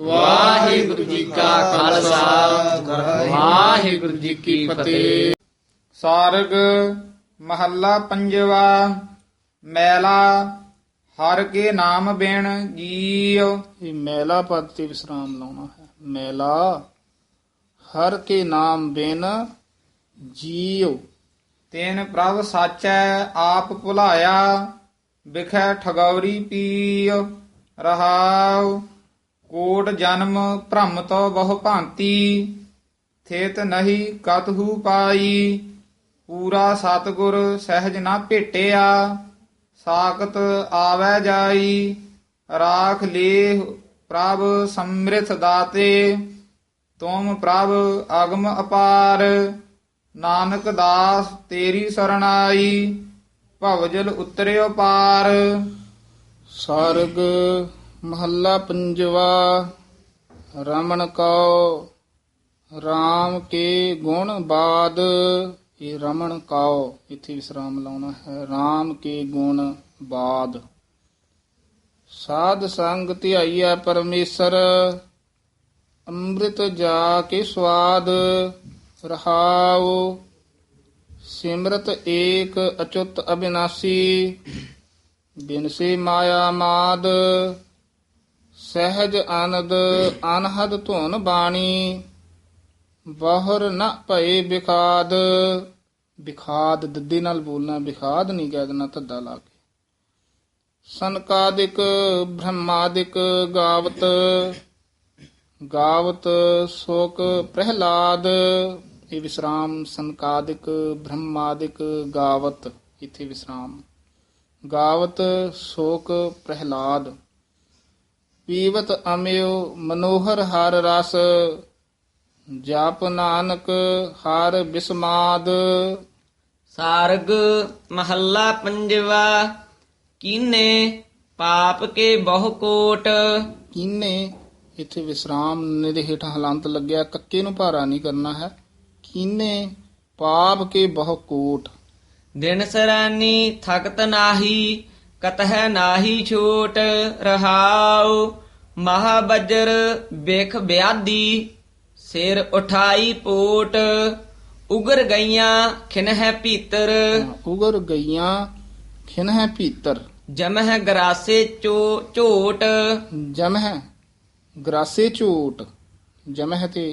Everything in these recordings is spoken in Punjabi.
ਵਾਹਿਗੁਰੂ ਜੀ ਕਾ ਖਾਲਸਾ। ਵਾਹਿਗੁਰੂ ਜੀ ਕੀ ਫਤਿਹ। ਸਾਰਗ ਮਹੱਲਾ ਪੰਜਵਾ ਮੈਲਾ ਹਰ ਕੇ ਨਾਮ ਬਿਨ ਜੀਉ। ਇਹ ਮੈਲਾ ਪਦ ਤੇ ਵਿਸਰਾਮ ਲਾਉਣਾ ਹੈ। ਮੈਲਾ ਹਰ ਕੇ ਨਾਮ ਬਿਨ ਜੀਉ। ਤੈਨ ਪ੍ਰਭ ਸਾਚੈ ਆਪ ਭੁਲਾਇਆ ਵਿਖੈ ਠਗੌਰੀ ਪੀਉ ਰਹਾਉ। ਕੋਟ ਜਨਮ ਭ੍ਰਮ ਤੋ ਬਹੁ ਭਾਂਤੀ, ਥੇਤ ਨਹੀਂ ਕਤਹੂ ਪਾਈ, ਪੂਰਾ ਸਤਗੁਰ ਸਹਿਜ ਨਾ ਭੇਟਿਆ, ਸਾਖਤ ਆਵੈ ਜਾਈ, ਰਾਖ ਲੇ ਪ੍ਰਭ ਸਮ੍ਰਿਥ ਦਾਤੇ, ਤੁਮ ਪ੍ਰਭ ਅਗਮ ਅਪਾਰ, ਨਾਨਕ ਦਾਸ ਤੇਰੀ ਸਰਣਾਈ, ਭਵਜਲ ਉਤਰਿਓ ਪਾਰ। ਸਾਰਗ ਮਹੱਲਾ ਪੰਜਵਾ, ਰਮਣ ਕਉ RAM ਕੇ ਗੁਣ ਬਾਦ, ਇਹ ਰਮਣ ਕਉ। ਇੱਥੇ ਵਿਸਰਾਮ ਲਾਉਣਾ ਹੈ। RAM ਕੇ ਗੁਣ ਬਾਦ। ਸਾਧ ਸੰਗ ਧਿਆਈਐ ਪਰਮੇਸ਼ਰ, ਅੰਮ੍ਰਿਤ ਜਾ ਕੇ ਸਵਾਦ ਰਹਾਉ। ਸਿਮਰਤ ਏਕ ਅਚੁੱਤ ਅਬਿਨਾਸੀ, ਬਿਨਸੇ ਮਾਇਆ ਮਾਦ ਸਹਿਜ ਆਨੰਦ ਅਨਹਦ ਧੁਨ ਬਾਣੀ। ਬਾਹਰ ਨ ਭਏ ਬਿਖਾਦ। ਬਿਖਾਦ, ਦੱਦੇ ਨਾਲ ਬੋਲਣਾ ਵਿਖਾਦ ਨਹੀਂ ਕਹਿ ਦੇਣਾ ਧੱਦਾ ਲਾ ਕੇ। ਸੰਕਾਦਿਕ ਬ੍ਰਹਮਾਦਿਕ ਗਾਵਤ। ਗਾਵਤ ਸ਼ੋਕ ਪ੍ਰਹਿਲਾਦ। ਇਹ ਵਿਸਰਾਮ ਸੰਕਾਦਿਕ ਬ੍ਰਹਮਾਦਿਕ ਗਾਵਤ। ਇੱਥੇ ਵਿਸਰਾਮ। ਗਾਵਤ ਸ਼ੋਕ ਪ੍ਰਹਿਲਾਦ। ਪੀਵਤ ਅਮਿਓ ਮਨੋਹਰ ਹਰ ਰਸ ਜਪ ਨਾਨਕ ਹਰ ਬਿਸਮਾਦ। ਸਾਰਗ ਮਹੱਲਾ ਪੰਜਵਾ ਕੀਨੇ ਪਾਪ ਕੇ ਬਹੁ ਕੋਟ। ਕੀਨੇ ਇੱਥੇ ਵਿਸਰਾਮ ਨੇ ਦੇ ਹੇਠਾਂ ਹਲੰਤ ਲੱਗਿਆ ਕੱਕੇ ਨੂੰ ਭਾਰਾ ਨਹੀਂ ਕਰਨਾ ਹੈ। ਕੀਨੇ ਪਾਪ ਕੇ ਬਹੁ ਕੋਟ। ਦਿਨ ਸਰਾਨੀ ਥਕਤ ਨਾਹੀ ਕਤਹਿ ਨਾਹੀ ਛੋਟ ਰਹਾਉ ਮਹਾਬਜਰ ਬਿਖ ਬਿਆਦੀ ਸਿਰ ਉਠਾਈ ਪੋਟ ਉਗਰ ਗਈਆਂ ਖਿਨਹਿ ਭੀਤਰ ਉਗਰ ਗਈਆਂ ਖਿਨਹਿ ਭੀਤਰ ਜਮਹਿ ਗਰਾਸੇ ਚੋ ਝੋਟ ਜਮਹਿ ਗਰਾਸੇ ਝੂਟ ਜਮਹਿ ਤੇ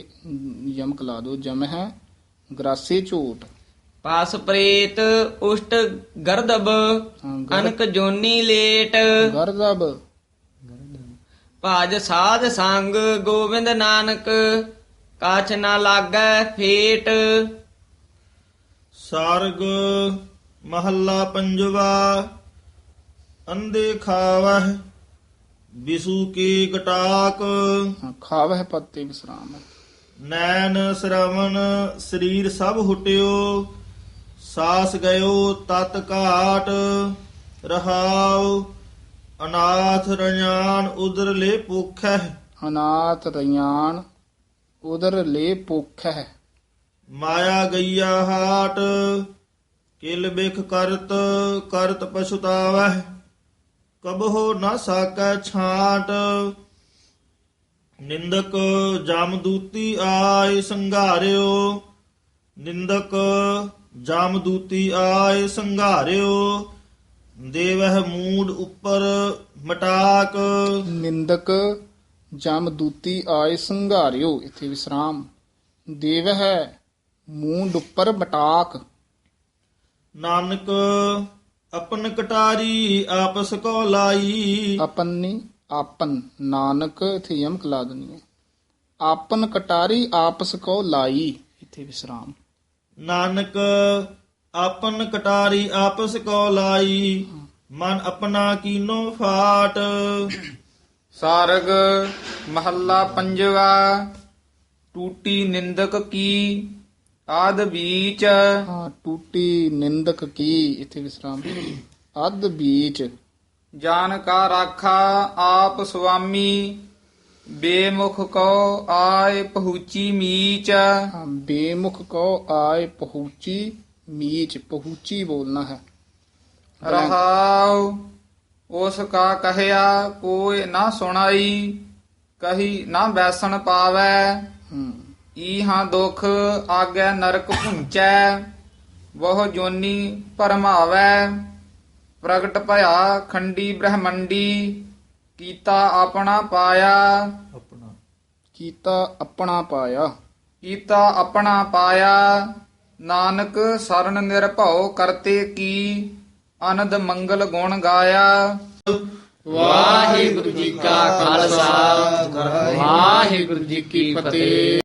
ਯਮਕ ਲਾ ਦੋ ਜਮਹਿ ਗਰਾਸੇ ਝੂਟ ਪਾਸ ਪ੍ਰੇਤ ਉਸ਼ਟ ਗਰਦਬ ਅਨਕ ਜੋਨੀ ਲੇਟ। ਗਰਦਬ। ਭਾਜ ਸਾਧ ਸੰਗ ਗੋਬਿੰਦ ਨਾਨਕ ਕਾਛ ਨਾ ਲਾਗੈ ਫੇਟ। ਸਾਰਗ ਮਹੱਲਾ ਪੰਜਵਾ ਅੰਦੇ ਖਾਵਹਿ ਬਿਸੂ ਕੀ ਗਟਾਕ ਹਾਂ, ਖਾਵਹਿ ਪੱਤੇ ਵਿਸਰਾਮ। ਨੈਣ ਸ਼ਰਵਣ ਸਰੀਰ ਸਭ ਹੁਟਿਓ ਸਾਸ ਗਇਓ ਤਤ ਘਾਟ ਰਹਾਉ ਅਨਾਥ ਰਣਾਨ ਉਦਰ ਲੈ ਭੁਖੈ ਅਨਾਥ ਰਿਆਣ ਉਦਰ ਲੈ ਪੁਖ ਹੈ ਮਾਇਆ ਗਈਆ ਹਾਟ ਕਿਲ ਬਿਖ ਕਰਤ ਕਰਤ ਪਛੁਤਾਵਹਿ। ਕਬਹੁ ਨ ਸਾਕੈ ਛਾਟ ਨਿੰਦਕ ਜਮਦੂਤੀ ਆਏ ਸੰਘਾਰਿਓ। ਨਿੰਦਕ ਜਮਦੂਤੀ ਆਏ ਸੰਘਾਰਿਓ ਦੇਵਹਿ ਮੂਡ ਉੱਪਰ ਮਟਾਕ। ਨਿੰਦਕ ਜਮਦੂਤੀ ਆਏ ਸੰਘਾਰਿਓ ਇੱਥੇ ਵਿਸਰਾਮ। ਦੇਵ ਹੈ ਮੂੰਡ ਉੱਪਰ ਬਟਾਕ ਨਾਨਕ ਆਪਨ ਕਟਾਰੀ ਆਪਸ ਕੋ ਲਾਈ। ਆਪਨੀ ਆਪਨ ਨਾਨਕ ਇੱਥੇ ਯਮਕ ਲਾ ਦਨੀ ਹੈ। ਆਪਨ ਕਟਾਰੀ ਆਪਸ ਕੋ ਲਾਈ ਇੱਥੇ ਵਿਸਰਾਮ। ਨਾਨਕ ਆਪਨ ਕਟਾਰੀ ਆਪਸ ਕੋ ਲਾਈ ਮਨ ਆਪਣਾ ਕੀਨੋ ਫਾਟ। ਸਾਰਗ ਮਹੱਲਾ ਪੰਜਵਾ ਟੂਟੀ ਨਿੰਦਕ ਕੀ ਆਦ ਬੀਚ। ਹਾਂ ਟੂਟੀ ਨਿੰਦਕ ਕੀ ਇੱਥੇ ਵਿਸਰਾਮ ਅੱਧ ਬੀਚ। ਜਾਨ ਕਾ ਰਾਖਾ ਆਪ ਸੁਆਮੀ ਬੇਮੁਖ ਕੋ ਆਏ ਪਹੁੰਚੀ ਮੀਚ। ਹਾਂ, ਬੇਮੁਖ ਕੋ ਆਏ ਪਹੁੰਚੀ ਮੀਚ ਪਹੁੰਚੀ ਬੋਲਣਾ ਹੈ। ਰਹਾਉ ਉਸ ਕਾ ਕਹਿਆ ਕੋਈ ਨਾ ਸੁਣਾਈ ਕਹੀ ਨਾ ਬੈਸਣ ਪਾਵੈ। ਹੂੰ। ਈਹਾਂ ਦੁਖ ਆਗੈ ਨਰਕ ਭੁੰਚੈ ਬਹੁ ਜੋਨੀ ਪਰਮਾਵੈ। ਪ੍ਰਗਟ ਭਇਆ ਖੰਡੀ ਬ੍ਰਹਮੰਡੀ ਕੀਤਾ ਆਪਣਾ ਪਾਇਆ। ਆਪਣਾ। ਕੀਤਾ ਆਪਣਾ ਪਾਇਆ। ਕੀਤਾ ਆਪਣਾ ਪਾਇਆ। ਨਾਨਕ ਸਰਨ ਨਿਰਭਉ ਕਰਤੇ ਕੀ। ਅਨੰਦ ਮੰਗਲ ਗੁਣ ਗਾਇਆ। ਵਾਹਿਗੁਰੂ ਜੀ ਕਾ ਖਾਲਸਾ। ਵਾਹਿਗੁਰੂ ਜੀ ਕੀ ਫਤਿਹ।